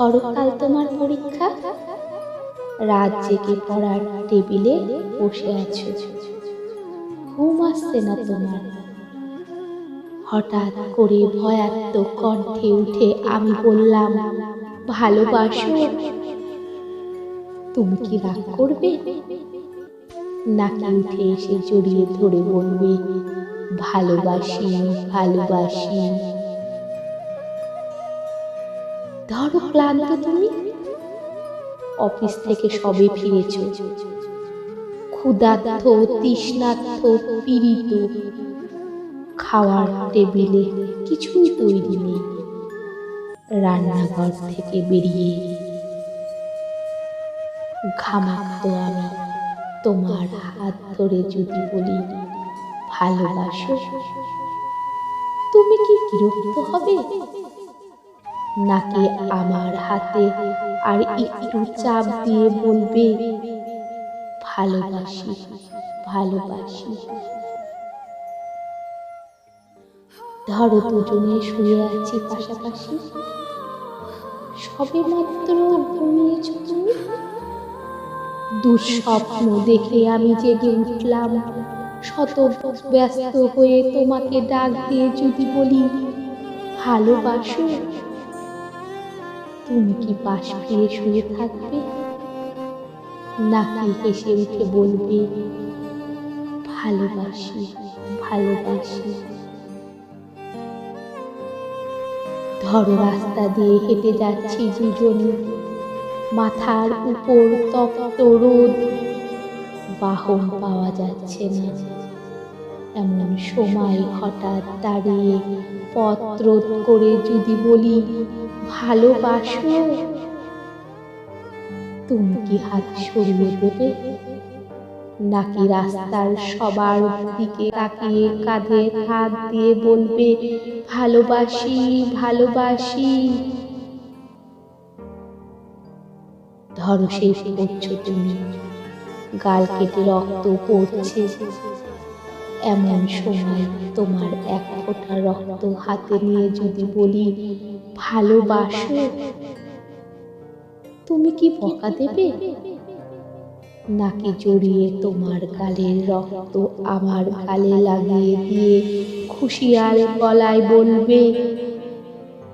ধরো কাল তোমার পরীক্ষা? রাত জেগে পড়ার টেবিলে বসে আছো। ঘুম আসছে না তোমার। হঠাৎ করে ভয়াত্মক কণ্ঠে উঠে আমি বললাম, ভালোবাসো? তুমি কি রাগ করবে? নাকি উঠে এসে জড়িয়ে ধরে বলবে, ভালোবাসি ভালোবাসি। ধরো ক্লান্ত তুমি? অফিস থেকে সবে ফিরেছ। ক্ষুধার্থ তৃষ্ণার্থ পীড়িত। খাওয়ার টেবিলে কিছুই তৈরি নেই। রান্নাঘর থেকে বেরিয়ে ঘামাক্ত আমি, তোমার হাত ধরে যদি বলি, ভালোবাসো। তুমি কি বিরক্ত হবে? নাকি আমার হাতে আর একটু চাপ দিয়ে বলবে, ভালোবাসি ভালোবাসি। ধরো দুজনে শুয়ে আছি পাশাপাশি। সবে মাত্র ঘুমিয়েছ তুমি? দুঃস্বপ্ন দেখে আমি জেগে উঠলাম। শত ব্যস্ত হয়ে তোমাকে ডাক দিয়ে যদি বলি, ভালোবাসো? তুমি কি পাশ ফিরে শুয়ে থাকবে? নাকি হেসে উঠে বলবে, ভালোবাসি ভালোবাসি। ধরো রাস্তা দিয়ে হেঁটে যাচ্ছি দুজনে। মাথার উপর তপ্ত রোদ। বাহন পাওয়া যাচ্ছে না। এমন সময় হঠাৎ দাঁড়িয়ে পত্র করে যদি বলি ভালোবাসো। তুমি কি হাত সরিয়ে দেবে? নাকি রাস্তার সবার দিকে তাকিয়ে কাঁধে হাত দিয়ে বলবে, ভালোবাসি ভালোবাসি ধরো শেষ করছ তুমি, গাল কেটে রক্ত পড়ছে। এমন সময় তোমার এক ফোঁটা রক্ত হাতে নিয়ে যদি বলি ভালোবাসো। তুমি কি বকা দেবে? নাকি জড়িয়ে তোমার গালের রক্ত আমার গালে লাগিয়ে দিয়ে খুশিয়াল গলায় বলবে,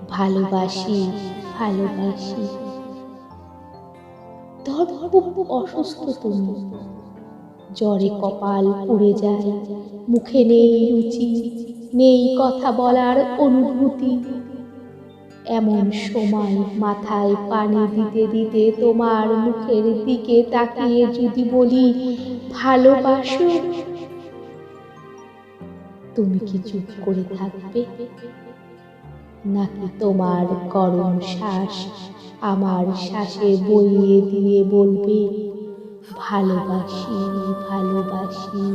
ভালোবাসি ভালোবাসি। ধর অসুস্থ তুমি। জ্বরে কপাল পুড়ে যায়, মুখে নেই রুচি, নেই কথা বলার অনুভূতি। এমন সময় মাথায় পানি দিতে দিতে তোমার মুখের দিকে তাকিয়ে যদি বলি ভালোবাসো? তুমি কি চুপ করে থাকবে? নাকি তোমার গরম শ্বাস আমার শ্বাসে বইয়ে দিয়ে বলবে ভালোবাসি ভালোবাসি